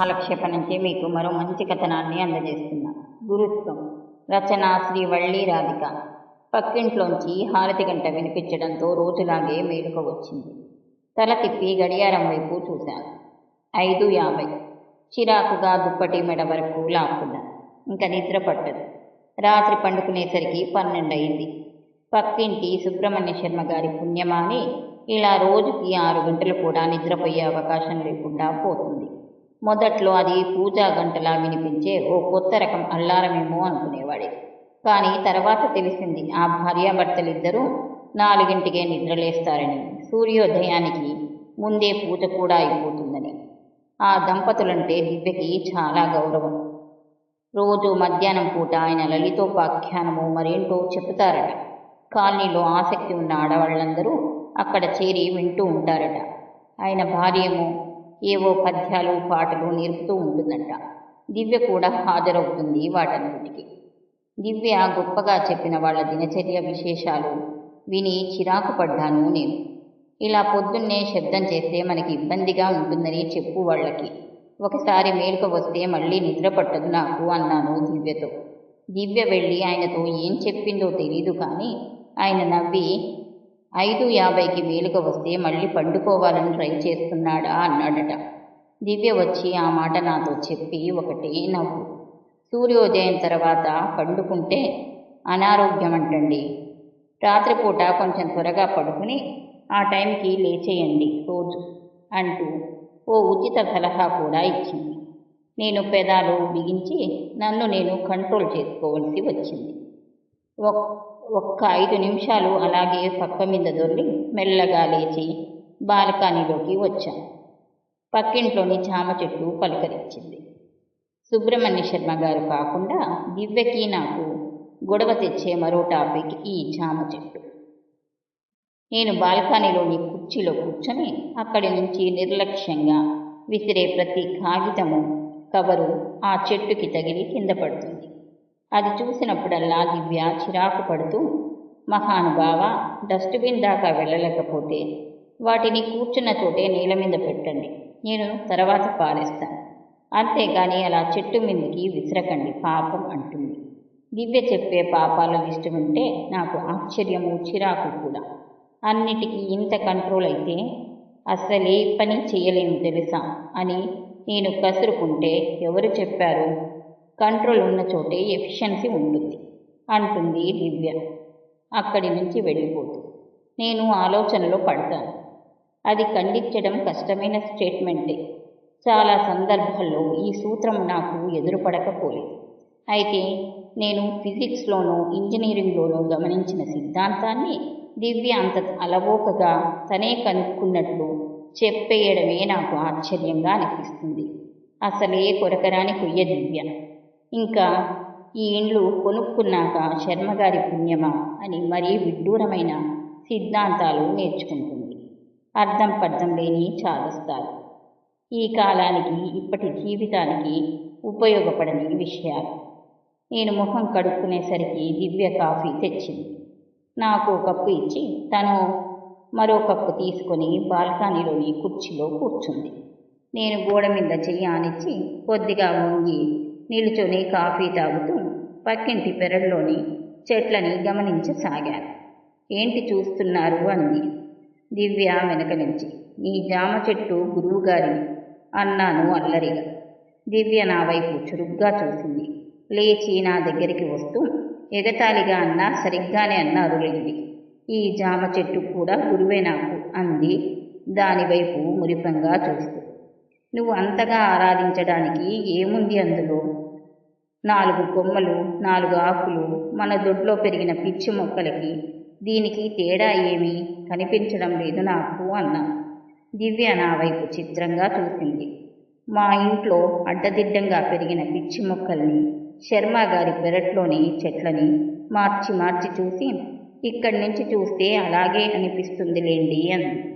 ఆలక్షేప నుంచి మీకు మరో మంచి కథనాన్ని అందజేస్తున్నా. గురుత్వం రచన శ్రీ వళ్ళీ రాధిక. పక్కింట్లోంచి హారతి గంట వినిపించడంతో రోజులాగే మేలుక వచ్చింది. తల తిప్పి గడియారం వైపు చూశాను ఐదు యాభై. చిరాకుగా దుప్పటి మెడ వరకు లాక్కున్నా. ఇంకా నిద్ర పట్టదు. రాత్రి పండుకునేసరికి పన్నెండయింది. పక్కింటి సుబ్రహ్మణ్య శర్మ గారి పుణ్యమాని ఇలా రోజుకి ఆరు గంటలు కూడా నిద్రపోయే అవకాశం లేకుండా పోతుంది. మొదట్లో అది పూజా గంటలా వినిపించే ఓ కొత్త రకం అల్లారమేమో అనుకునేవాడే. కానీ తర్వాత తెలిసింది ఆ భార్యాభర్తలిద్దరూ నాలుగింటికే నిద్రలేస్తారని సూర్యోదయానికి ముందే పూజ కూడా అయిపోతుందని. ఆ దంపతులంటే దివ్యకి చాలా గౌరవం. రోజు మధ్యాహ్నం పూట ఆయన లలితోపాఖ్యానము మరేంటో చెప్తారట. కాలనీలో ఆసక్తి ఉన్న ఆడవాళ్ళందరూ అక్కడ చేరి వింటూ ఉంటారట. ఆయన భార్యేమో ఏవో పద్యాలు పాటలు నేర్పుతూ ఉంటుందట. దివ్య కూడా హాజరవుతుంది వాటన్నిటికి. దివ్య గొప్పగా చెప్పిన వాళ్ళ దినచర్య విశేషాలు విని చిరాకు పడ్డాను నేను. ఇలా పొద్దున్నే శబ్దం చేస్తే మనకి ఇబ్బందిగా ఉంటుందని చెప్పు వాళ్ళకి. ఒకసారి మేలుక వస్తే మళ్ళీ నిద్ర పట్టదు నాకు అన్నాను దివ్యతో. దివ్య వెళ్ళి ఆయనతో ఏం చెప్పిందో తెలీదు కానీ ఆయన నవ్వి ఐదు యాభైకి మేలుక వస్తే మళ్ళీ పండుకోవాలని ట్రై చేస్తున్నాడా అన్నాడట. దివ్య వచ్చి ఆ మాట నాతో చెప్పి ఒకటే నవ్వు. సూర్యోదయం తర్వాత పండుకుంటే అనారోగ్యం అంటండి రాత్రిపూట కొంచెం త్వరగా పడుకుని ఆ టైంకి లేచేయండి రోజు అంటూ ఓ ఉచిత సలహా కూడా ఇచ్చింది. నేను పెదాలు బిగించి నన్ను నేను కంట్రోల్ చేసుకోవలసి వచ్చింది. ఒక్క ఐదు నిమిషాలు అలాగే పక్క మీద దొర్లి మెల్లగా లేచి బాల్కనీలోకి వచ్చాను. పక్కింట్లోని చామ చెట్టు పలకరించింది. సుబ్రహ్మణ్య శర్మ గారు కాకుండా దివ్యకి నాకు గొడవ తెచ్చే మరో టాపిక్ ఈ చామ చెట్టు. నేను బాల్కనీలోని కుర్చీలో కూర్చొని అక్కడి నుంచి నిర్లక్ష్యంగా విసిరే ప్రతి కాగితము కవరు ఆ చెట్టుకి తగిలి కింద పడుతుంది. అది చూసినప్పుడల్లా దివ్య చిరాకు పడుతూ మహానుభావ డస్ట్బిన్ దాకా వెళ్ళలేకపోతే వాటిని కూర్చున్న చోటే నేల మీద పెట్టండి. నేను తర్వాత పారేస్తాను. అంతేగాని అలా చెట్టు మీదకి విసిరకండి పాపం అంటుంది. దివ్య చెప్పే పాపాల లిస్టు ఉంటే నాకు ఆశ్చర్యము చిరాకు కూడా. అన్నిటికీ ఇంత కంట్రోల్ అయితే అసలే పని చేయలేము తెలుసా అని నేను కసురుకుంటే ఎవరు చెప్పారు? కంట్రోల్ ఉన్న చోటే ఎఫిషియన్సీ ఉంటుంది అంటుంది దివ్య. అక్కడి నుంచి వెళ్ళిపోతూ. నేను ఆలోచనలో పడతాను. అది ఖండించడం కష్టమైన స్టేట్మెంటే. చాలా సందర్భాల్లో ఈ సూత్రం నాకు ఎదురుపడకపోలేదు. అయితే నేను ఫిజిక్స్లోనూ ఇంజనీరింగ్లోనూ గమనించిన సిద్ధాంతాన్ని దివ్య అంత అలవోకగా తనే కనుక్కున్నట్లు చెప్పేయడమే నాకు ఆశ్చర్యంగా అనిపిస్తుంది. అసలే కొరకరాని కొయ్య దివ్య. ఇంకా ఈ ఇండ్లు కొనుక్కున్నాక శర్మగారి పుణ్యమా అని మరీ విడ్డూరమైన సిద్ధాంతాలు నేర్చుకుంటుంది. అర్థం పర్థం లేని చాదస్తారు ఈ కాలానికి ఇప్పటి జీవితానికి ఉపయోగపడని విషయాలు. నేను ముఖం కడుక్కునేసరికి దివ్య కాఫీ తెచ్చింది. నాకు కప్పు ఇచ్చి తను మరో కప్పు తీసుకొని బాల్కనీలోని కుర్చీలో కూర్చుంది. నేను గోడ మీద చెయ్యి ఆనిచ్చి కొద్దిగా వంగి నిలుచొని కాఫీ తాగుతూ పక్కింటి పెరడులోని చెట్లని గమనించసాగాను ఏంటి చూస్తున్నారు? అంది. దివ్య వెనక నుంచి. నీ జామ చెట్టు గురువుగారిని అన్నాను అల్లరిగా. దివ్య నా వైపు చురుగ్గా చూసింది. లేచి నా దగ్గరికి వస్తూ ఎగతాళిగా అన్నా సరిగ్గానే అన్నారు లేండి. ఈ జామ చెట్టు కూడా గురువే నాకు అంది దానివైపు మురిపంగా చూస్తూ. నువ్వు అంతగా ఆరాధించడానికి ఏముంది అందులో? నాలుగు కొమ్మలు నాలుగు ఆకులు మన దొడ్లో పెరిగిన పిచ్చి మొక్కలకి దీనికి తేడా ఏమీ కనిపించడం లేదు నాకు అన్నా. దివ్య నా వైపు చిత్రంగా చూసింది. మా ఇంట్లో అడ్డదిడ్డంగా పెరిగిన పిచ్చి మొక్కల్ని శర్మ గారి పెరట్లోని చెట్లని మార్చి మార్చి చూసి ఇక్కడి నుంచి చూస్తే అలాగే అనిపిస్తుంది లేండి అంది.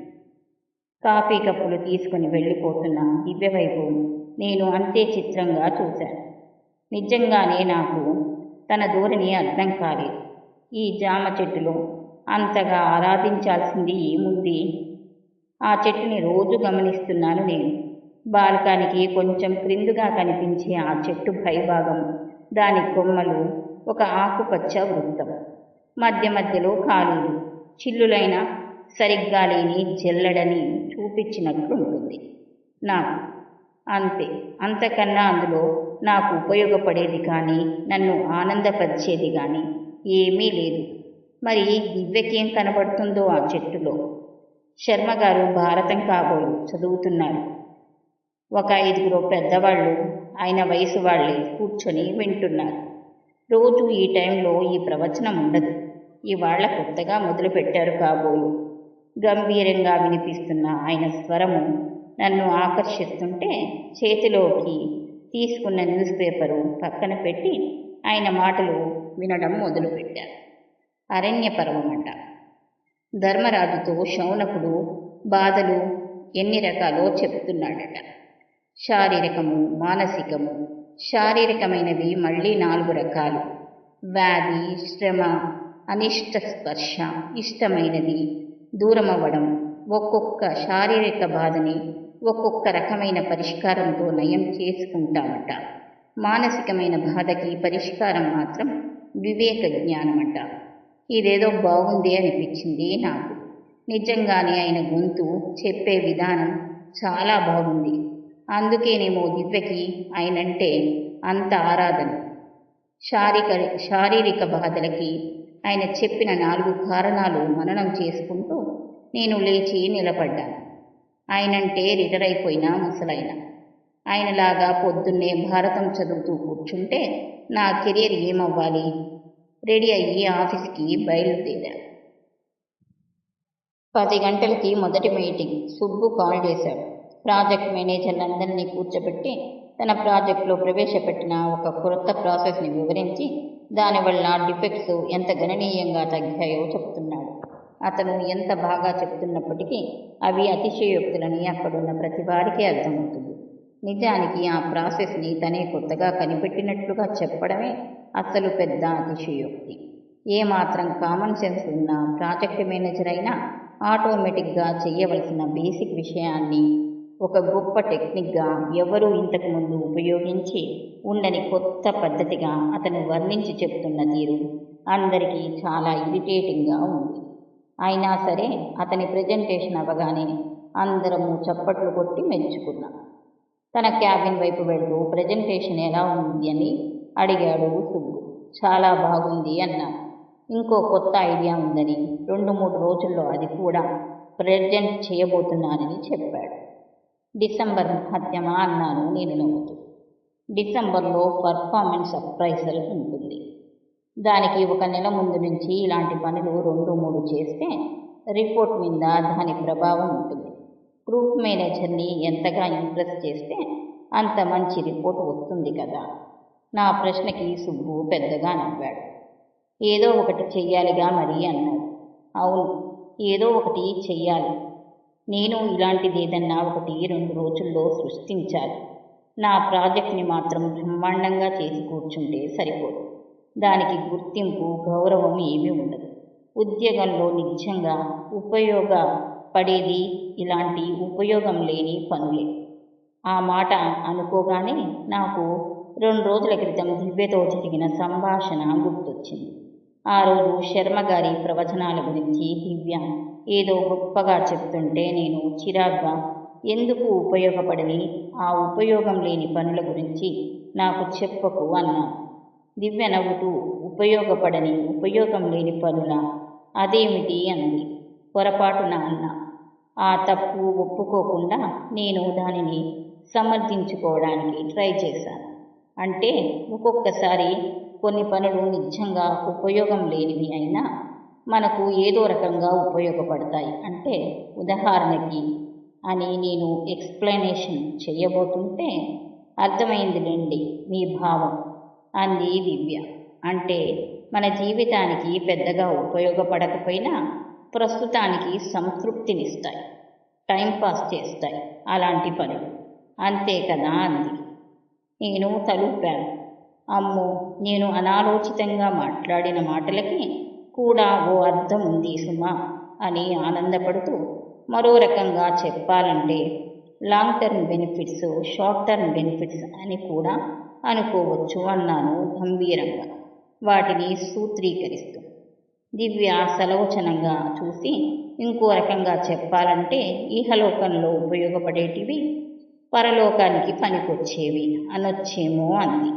కాఫీ కప్పులు తీసుకుని వెళ్ళిపోతున్న దివ్యవైపు నేను అంతే చిత్రంగా చూశాను. నిజంగానే నాకు తన ధోరణి అర్థం కాలేదు. ఈ జామ చెట్టులో అంతగా ఆరాధించాల్సింది ఏముంది ఆ చెట్టుని రోజు గమనిస్తున్నాను నేను. బాల్కానికి కొంచెం క్రిందుగా కనిపించే ఆ చెట్టు పైభాగం దాని కొమ్మలు ఒక ఆకుపచ్చ వృత్తం. మధ్య మధ్యలో ఖాళీలు చిల్లులైన సరిగ్గా లేని జల్లెడని చూపించినట్లుంటుంది. నాకు అంతే. అంతకన్నా అందులో నాకు ఉపయోగపడేది కానీ నన్ను ఆనందపరిచేది కానీ ఏమీ లేదు. మరి దివ్యకేం కనబడుతుందో ఆ చెట్టులో? శర్మగారు భారతం కాబోలు చదువుతున్నారు. ఒక ఐదుగురు పెద్దవాళ్ళు ఆయన వయసు వాళ్ళే కూర్చొని వింటున్నారు. రోజు ఈ టైంలో ఈ ప్రవచనం ఉండదు. ఇవాళ కొత్తగా మొదలుపెట్టారు కాబోలు గంభీరంగా వినిపిస్తున్న ఆయన స్వరము నన్ను ఆకర్షిస్తుంటే చేతిలోకి తీసుకున్న న్యూస్ పేపరు పక్కన పెట్టి ఆయన మాటలు వినడం మొదలుపెట్టారు. అరణ్య పర్వమట ధర్మరాజుతో శౌనకుడు బాధలు ఎన్ని రకాలో చెప్తున్నాడట. శారీరకము మానసికము శారీరకమైనవి మళ్ళీ నాలుగు రకాలు. వ్యాధి శ్రమ అనిష్ట స్పర్శ ఇష్టమైనది దూరమవ్వడం ఒక్కొక్క శారీరక బాధని ఒక్కొక్క రకమైన పరిష్కారంతో నయం చేసుకుంటామట. మానసికమైన బాధకి పరిష్కారం మాత్రం వివేక జ్ఞానమట. ఇదేదో బాగుంది అనిపించింది నాకు. నిజంగానే ఆయన గొంతు చెప్పే విధానం చాలా బాగుంది. అందుకేనేమో దివ్యకి ఆయనంటే అంత ఆరాధన శారీరక శారీరక బాధలకి ఆయన చెప్పిన నాలుగు కారణాలు మననం చేసుకుంటూ నేను లేచి నిలబడ్డాను. ఆయనంటే రిటైర్ అయిపోయిన ముసలైన ఆయనలాగా పొద్దున్నే భారతం చదువుతూ కూర్చుంటే నా కెరీర్ ఏమవ్వాలి? రెడీ అయ్యి ఆఫీస్కి బయలుదేరాను. పది గంటలకి మొదటి మీటింగ్. సుబ్బు కాల్ చేశాడు. ప్రాజెక్ట్ మేనేజర్లందరినీ కూర్చోబెట్టి తన ప్రాజెక్టులో ప్రవేశపెట్టిన ఒక కొత్త ప్రాసెస్ని వివరించి దానివల్ల డిఫెక్ట్స్ ఎంత గణనీయంగా తగ్గాయో చెప్తున్నాడు. అతను ఎంత బాగా చెప్తున్నప్పటికీ అవి అతిశయోక్తులని అక్కడున్న ప్రతి వారికి అర్థమవుతుంది. నిజానికి ఆ ప్రాసెస్ని తనే కొత్తగా కనిపెట్టినట్లుగా చెప్పడమే అసలు పెద్ద అతిశయోక్తి. ఏమాత్రం కామన్ సెన్స్ ఉన్న ప్రాజెక్ట్ మేనేజర్ అయినా ఆటోమేటిక్గా చేయవలసిన బేసిక్ విషయాన్ని ఒక గొప్ప టెక్నిక్గా ఎవరూ ఇంతకుముందు ఉపయోగించి ఉండని కొత్త పద్ధతిగా అతను వర్ణించి చెప్తున్న తీరు అందరికీ చాలా ఇరిటేటింగ్గా ఉంది. అయినా సరే అతని ప్రజెంటేషన్ అవ్వగానే అందరము చప్పట్లు కొట్టి మెచ్చుకున్నాం. తన క్యాబిన్ వైపు వెళ్తూ ప్రజెంటేషన్ ఎలా ఉంది? అని అడిగాడు సుబ్బు. చాలా బాగుంది అన్నా. ఇంకో కొత్త ఐడియా ఉందని రెండు మూడు రోజుల్లో అది కూడా ప్రజెంట్ చేయబోతున్నానని చెప్పాడు. డిసెంబర్ మహత్యమా అన్నాను నేను నవ్వుతూ. డిసెంబర్లో పర్ఫార్మెన్స్ అప్రైజల్ ఉంటుంది. దానికి ఒక నెల ముందు నుంచి ఇలాంటి పనులు రెండు మూడు చేస్తే రిపోర్ట్ మీద దాని ప్రభావం ఉంటుంది. గ్రూప్ మేనేజర్ని ఎంతగా ఇంప్రెస్ చేస్తే అంత మంచి రిపోర్ట్ వస్తుంది కదా. నా ప్రశ్నకి సుబ్బు పెద్దగా నవ్వాడు. ఏదో ఒకటి చెయ్యాలిగా మరి అన్నాడు. అవును ఏదో ఒకటి చెయ్యాలి. నేను ఇలాంటిది ఏదన్నా ఒకటి రెండు రోజుల్లో సృష్టించాలి. నా ప్రాజెక్ట్ని మాత్రం బ్రహ్మాండంగా చేసి కూర్చుంటే సరిపోదు. దానికి గుర్తింపు గౌరవం ఏమీ ఉండదు. ఉద్యోగంలో నిజంగా ఉపయోగపడేది ఇలాంటి ఉపయోగం లేని పనులే. ఆ మాట అనుకోగానే నాకు రెండు రోజుల క్రితం దివ్యతో జరిగిన సంభాషణ గుర్తొచ్చింది. ఆ రోజు శర్మ గారి ప్రవచనాల గురించి దివ్య ఏదో గొప్పగా చెప్తుంటే నేను చిరాగ్గా ఎందుకు ఉపయోగపడని? ఆ ఉపయోగం లేని పనుల గురించి నాకు చెప్పకు అన్నాను. దివ్య ఉపయోగపడని ఉపయోగం లేని పనుల అదేమిటి అంది. పొరపాటున అన్న. ఆ తప్పు ఒప్పుకోకుండా నేను దానిని సమర్థించుకోవడానికి ట్రై చేశాను. అంటే ఒక్కొక్కసారి కొన్ని పనులు నిజంగా ఉపయోగం లేనివి అయినా మనకు ఏదో రకంగా ఉపయోగపడతాయి. అంటే ఉదాహరణకి అని నేను ఎక్స్ప్లెనేషన్ చేయబోతుంటే అర్థమైందిలేండి మీ భావం. అంది దివ్య. అంటే మన జీవితానికి పెద్దగా ఉపయోగపడకపోయినా ప్రస్తుతానికి సంతృప్తినిస్తాయి. టైంపాస్ చేస్తాయి అలాంటి పనులు. అంతే కదా అంది. నేను తలుపాను. అమ్మో నేను అనాలోచితంగా మాట్లాడిన మాటలకి కూడా ఓ అర్థం ఉంది సుమా అని ఆనందపడుతూ మరో రకంగా చెప్పాలంటే long term benefits short term benefits అని కూడా అనుకోవచ్చు అన్నాను గంభీరంగా. వాటిని సూత్రీకరిస్తూ. దివ్య సలోచనంగా చూసి ఇంకో రకంగా చెప్పాలంటే ఇహలోకంలో ఉపయోగపడేటివి పరలోకానికి పనికొచ్చేవి అనొచ్చేమో అంది.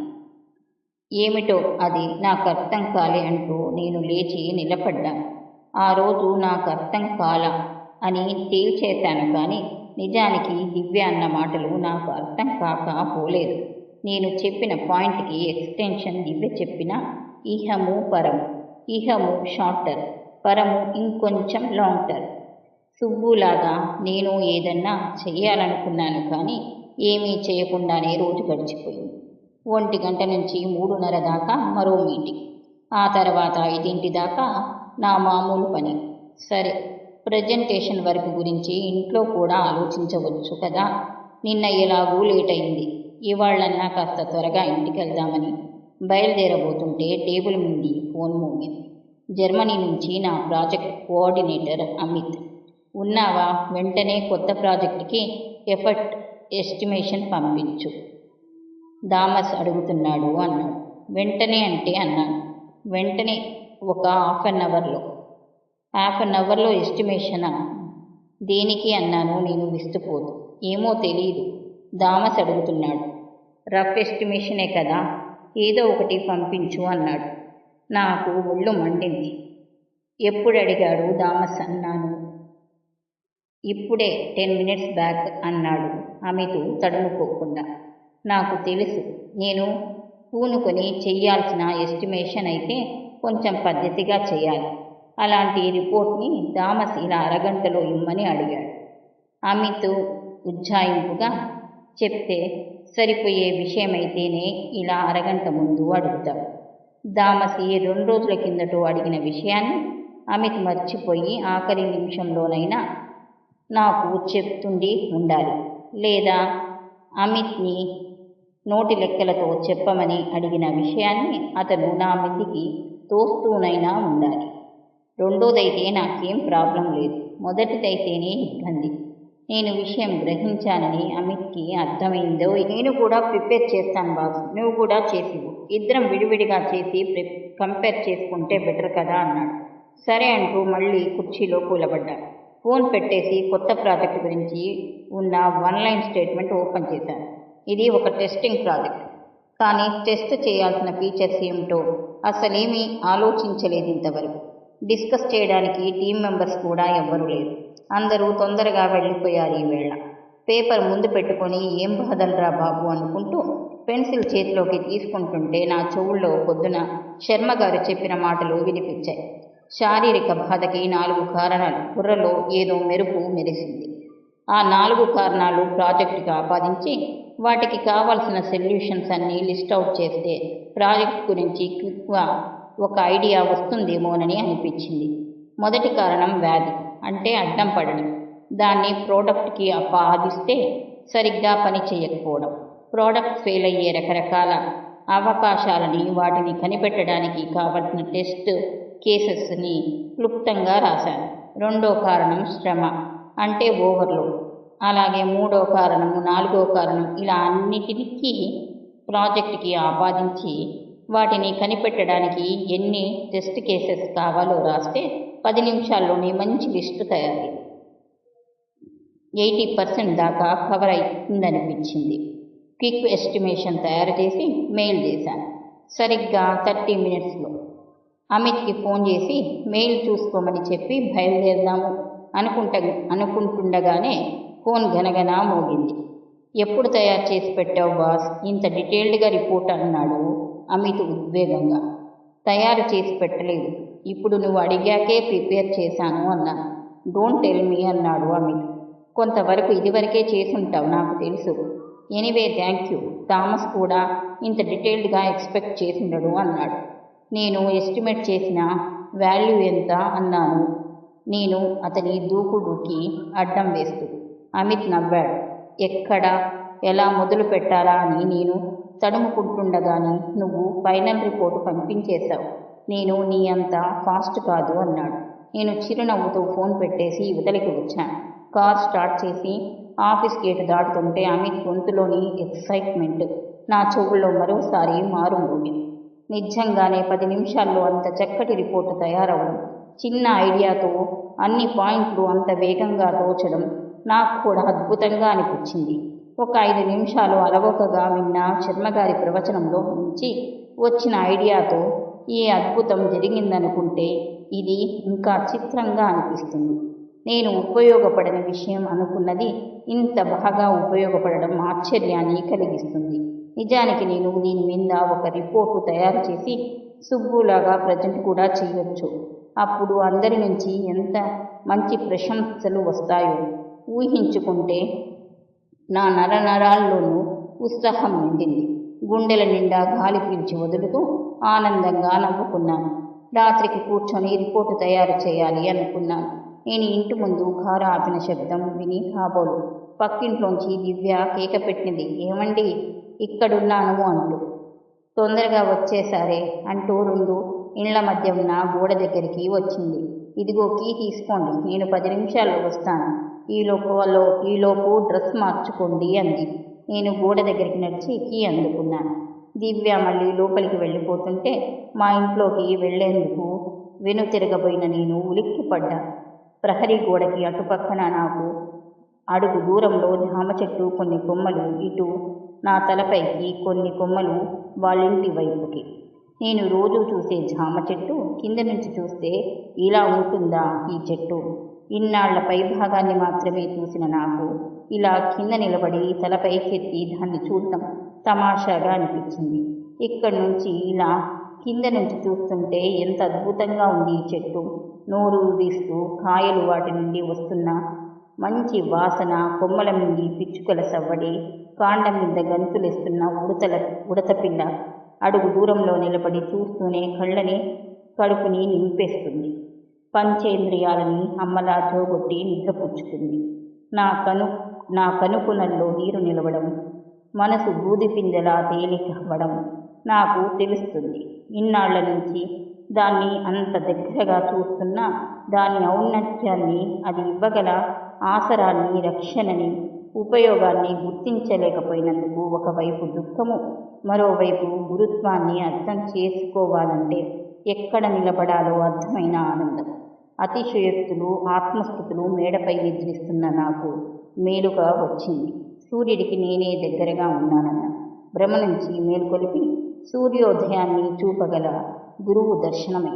ఏమిటో అది నాకు అర్థం కాలే అంటూ నేను లేచి నిలబడ్డాను ఆ రోజు నాకు అర్థం కాల అని తేల్చేశాను కానీ నిజానికి దివ్య అన్న మాటలు నాకు అర్థం కాక పోలేదు. నేను చెప్పిన పాయింట్కి ఎక్స్టెన్షన్ దివ్య చెప్పిన ఇహము పరము. ఇహము షార్ట్ టర్మ్ పరము ఇంకొంచెం లాంగ్ టర్మ్. సుబ్బులాగా నేను ఏదన్నా చెయ్యాలనుకున్నాను కానీ ఏమీ చేయకుండానే రోజు గడిచిపోయింది. ఒంటి గంట నుంచి మూడున్నర దాకా మరో మీటింగ్. ఆ తర్వాత ఐదింటి దాకా నా మామూలు పని. సరే ప్రజెంటేషన్ వర్క్ గురించి ఇంట్లో కూడా ఆలోచించవచ్చు కదా? నిన్న ఎలాగూ లేట్ అయింది. ఇవాళ్ళన్నా కాస్త త్వరగా ఇంటికి వెళ్దామని బయలుదేరబోతుంటే టేబుల్ ముందు ఫోన్ మోగింది. జర్మనీ నుంచి నా ప్రాజెక్ట్ కోఆర్డినేటర్ అమిత్. ఉన్నావా? వెంటనే కొత్త ప్రాజెక్టుకి ఎఫర్ట్ ఎస్టిమేషన్ పంపించు. దామస్ అడుగుతున్నాడు అన్నాడు. వెంటనే అంటే అన్నాను. వెంటనే ఒక హాఫ్ అన్ అవర్లో. హాఫ్ అన్ అవర్లో ఎస్టిమేషనా? దేనికి అన్నాను నేను విస్తుపోదు. ఏమో తెలియదు దామస్ అడుగుతున్నాడు. రఫ్ ఎస్టిమేషనే కదా ఏదో ఒకటి పంపించు అన్నాడు. నాకు ఒళ్ళు మండింది. ఎప్పుడు అడిగాడు దామస్ అన్నాను ఇప్పుడే టెన్ మినిట్స్ బ్యాక్ అన్నాడు అమితు తడుముకోకుండా. నాకు తెలుసు నేను పూనుకొని చెయ్యాల్సిన ఎస్టిమేషన్ అయితే కొంచెం పద్ధతిగా చేయాలి అలాంటి రిపోర్ట్ని దామస్ ఇలా అరగంటలో ఇమ్మని అడిగాడు. అమిత్ ఉజ్జాయింపుగా చెప్తే సరిపోయే విషయమైతేనే ఇలా అరగంట ముందు అడుగుతాడు దామసి రెండు రోజుల కిందటో అడిగిన విషయాన్ని అమిత్ మర్చిపోయి ఆఖరి నిమిషంలోనైనా నాకు చెప్తుండి ఉండాలి. లేదా అమిత్ని నోటి లెక్కలతో చెప్పమని అడిగిన విషయాన్ని అతను నా మీదికి తోస్తూనైనా ఉండాలి. రెండోదైతే నాకేం ప్రాబ్లం లేదు. మొదటిదైతేనే ఇబ్బంది. నేను విషయం గ్రహించానని అమిత్కి అర్థమైందో నేను కూడా ప్రిపేర్ చేస్తాను బాబు నువ్వు కూడా చేసివు. ఇద్దరం విడివిడిగా చేసి ప్రి కంపేర్ చేసుకుంటే బెటర్ కదా అన్నాడు. సరే అంటూ మళ్ళీ కుర్చీలో కూలబడ్డాడు. ఫోన్ పెట్టేసి కొత్త ప్రాజెక్ట్ గురించి ఉన్న వన్ లైన్ స్టేట్మెంట్ ఓపెన్ చేశాను. ఇది ఒక టెస్టింగ్ ప్రాజెక్ట్. కానీ టెస్ట్ చేయాల్సిన ఫీచర్స్ ఏమిటో అసలేమీ ఆలోచించలేదు ఇంతవరకు. డిస్కస్ చేయడానికి టీం మెంబర్స్ కూడా ఎవ్వరూ లేరు. అందరూ తొందరగా వెళ్ళిపోయారు ఈవేళ పేపర్ ముందు పెట్టుకొని ఏం బాధలరా బాబు అనుకుంటూ పెన్సిల్ చేతిలోకి తీసుకుంటుంటే నా చెవుల్లో పొద్దున శర్మ గారు చెప్పిన మాటలు వినిపించాయి. శారీరక బాధకి నాలుగు కారణాలు. బుర్రలో ఏదో మెరుపు మెరిసింది. ఆ నాలుగు కారణాలు ప్రాజెక్టుకి ఆపాదించి వాటికి కావాల్సిన సొల్యూషన్స్ అన్నీ లిస్ట్ అవుట్ చేస్తే ప్రాజెక్ట్ గురించి క్విక్గా ఒక ఐడియా వస్తుందేమోనని అనిపించింది. మొదటి కారణం వ్యాధి. అంటే అడ్డం పడడం. దాన్ని ప్రోడక్ట్కి ఆపాదిస్తే సరిగ్గా పని చేయకపోవడం. ప్రోడక్ట్ ఫెయిల్ అయ్యే రకరకాల అవకాశాలని వాటిని కనిపెట్టడానికి కావలసిన టెస్ట్ కేసెస్ని క్లుప్తంగా రాశాను. రెండో కారణం శ్రమ అంటే ఓవర్లోడ్. అలాగే మూడో కారణం నాలుగో కారణం ఇలా అన్నిటికీ ప్రాజెక్ట్కి ఆపాదించి వాటిని కనిపెట్టడానికి ఎన్ని టెస్ట్ కేసెస్ కావాలో రాస్తే పది నిమిషాల్లోనే మంచి లిస్టు తయారైంది. ఎయిటీ పర్సెంట్ దాకా కవర్ అవుతుందనిపించింది క్విక్ ఎస్టిమేషన్ తయారు చేసి మెయిల్ చేశాను. సరిగ్గా థర్టీ మినిట్స్లో అమిత్కి ఫోన్ చేసి మెయిల్ చూసుకోమని చెప్పి బయలుదేరదాము అనుకుంట అనుకుంటుండగానే ఫోన్ గనగన మోగింది. ఎప్పుడు తయారు చేసి పెట్టావు బాస్? ఇంత డీటెయిల్డ్గా రిపోర్ట్ అన్నాడు. అమిత్ ఉద్వేగంగా తయారు చేసి పెట్టలేదు. ఇప్పుడు నువ్వు అడిగాకే ప్రిపేర్ చేశాను అన్నాను డోంట్ టెల్ మీ అన్నాడు అమిత్. కొంతవరకు ఇదివరకే చేసుంటావు నాకు తెలుసు. Anyway thank you. థామస్ కూడా ఇంత డీటెయిల్డ్గా ఎక్స్పెక్ట్ చేసిండడు అన్నాడు. నేను ఎస్టిమేట్ చేసిన వాల్యూ ఎంత అన్నాను. నేను అతని దూకుడుకి అడ్డం వేస్తూ అమిత్ నవ్వాడు. ఎక్కడ? ఎలా మొదలు పెట్టాలా అని నేను తడుముకుంటుండగాని నువ్వు ఫైనల్ రిపోర్టు పంపించేశావు. నేను నీ అంత ఫాస్ట్ కాదు అన్నాడు. నేను చిరునవ్వుతో ఫోన్ పెట్టేసి ఇవతలికి వచ్చాను కార్ స్టార్ట్ చేసి ఆఫీస్ గేటు దాటుతుంటే అమిత్ గొంతులోని ఎక్సైట్మెంట్ నా చెవుల్లో మరోసారి మారుమోగి. నిజంగానే పది నిమిషాల్లో అంత చక్కటి రిపోర్టు తయారవడం చిన్న ఐడియాతో అన్ని పాయింట్లు అంత వేగంగా దోచడం నాకు కూడా అద్భుతంగా అనిపించింది. ఒక ఐదు నిమిషాలు అలవోకగా విన్న శర్మగారి ప్రవచనంలో నుంచి వచ్చిన ఐడియాతో ఈ అద్భుతం జరిగిందనుకుంటే ఇది ఇంకా చిత్రంగా అనిపిస్తుంది. నేను ఉపయోగపడిన విషయం అనుకున్నది ఇంత బాగా ఉపయోగపడడం ఆశ్చర్యాన్ని కలిగిస్తుంది. నిజానికి నేను దీని మీద ఒక రిపోర్టు తయారు చేసి సుబ్బులాగా ప్రజెంట్ కూడా చేయొచ్చు. అప్పుడు అందరి నుంచి ఎంత మంచి ప్రశంసలు వస్తాయో ఊహించుకుంటే నా నరనరాల్లోనూ ఉత్సాహం నిండింది. గుండెల నిండా గాలి పీల్చి వదులుతూ ఆనందంగా నవ్వుకున్నాను. రాత్రికి కూర్చొని రిపోర్టు తయారు చేయాలి అనుకున్నాను. నేను ఇంటి ముందు కారు ఆపిన శబ్దం విని కాబోలు. పక్కింట్లోంచి దివ్య కేక పెట్టింది. ఏమండి? ఇక్కడున్నాను అంటూ. తొందరగా వచ్చేసారే అంటూ రెండు ఇండ్ల మధ్య ఉన్న గోడ దగ్గరికి వచ్చింది. ఇదిగో కీ తీసుకోండి. నేను పది నిమిషాల్లో వస్తాను. ఈలోపులో ఈలోపు డ్రెస్ మార్చుకోండి అంది. నేను గోడ దగ్గరికి నడిచి కీ అందుకున్నాను. దివ్య మళ్ళీ లోపలికి వెళ్ళిపోతుంటే మా ఇంట్లోకి వెళ్ళేందుకు వెనుతిరగబోయిన నేను ఉలిక్కిపడ్డా. ప్రహరీ గోడకి అటుపక్కన నాకు అడుగు దూరంలో జామ చెట్టు కొన్ని కొమ్మలు ఇటు నా తలపైకి కొన్ని కొమ్మలు వాళ్ళింటి వైపుకి. నేను రోజు చూసే జామ చెట్టు కింద నుంచి చూస్తే ఇలా ఉంటుందా ఈ చెట్టు? ఇన్నాళ్ళ పైభాగాన్ని మాత్రమే చూసిన నాకు ఇలా కింద నిలబడి తలపైకెత్తి దాన్ని చూడటం తమాషాగా అనిపించింది. ఇక్కడి నుంచి ఇలా కింద నుంచి చూస్తుంటే ఎంత అద్భుతంగా ఉంది ఈ చెట్టు. నోరు ఊదిస్తూ కాయలు వాటి నుండి వస్తున్న మంచి వాసన కొమ్మల నుండి పిచ్చుకల సవ్వడి కాండం మీద గంతులేస్తున్న ఉడతల ఉడత పిల్ల అడుగు దూరంలో నిలబడి చూస్తూనే కళ్ళని కడుపుని నింపేస్తుంది. పంచేంద్రియాలని అమ్మలా జోగొట్టి నిద్రపుచ్చుతుంది నా కను నా కనుకునల్లో నీరు నిలవడం మనసు బూది పిందెలా తేలికవ్వడం నాకు తెలుస్తుంది. ఇన్నాళ్ళ నుంచి దాన్ని అంత దగ్గరగా చూస్తున్నా దాని ఔన్నత్యాన్ని అది ఇవ్వగల ఆసరాన్ని రక్షణని ఉపయోగాన్ని గుర్తించలేకపోయినందుకు ఒకవైపు దుఃఖము మరోవైపు గురుత్వాన్ని అర్థం చేసుకోవాలంటే ఎక్కడ నిలబడాలో అర్థమైన ఆనందం. అతిశయోక్తులు ఆత్మస్థుతులు మేడపై నిద్రిస్తున్న నాకు మేలుగా వచ్చింది. సూర్యుడికి నేనే దగ్గరగా ఉన్నానన్న భ్రమ నుంచి మేల్కొలిపి సూర్యోదయాన్ని చూపగల గురువు దర్శనమే.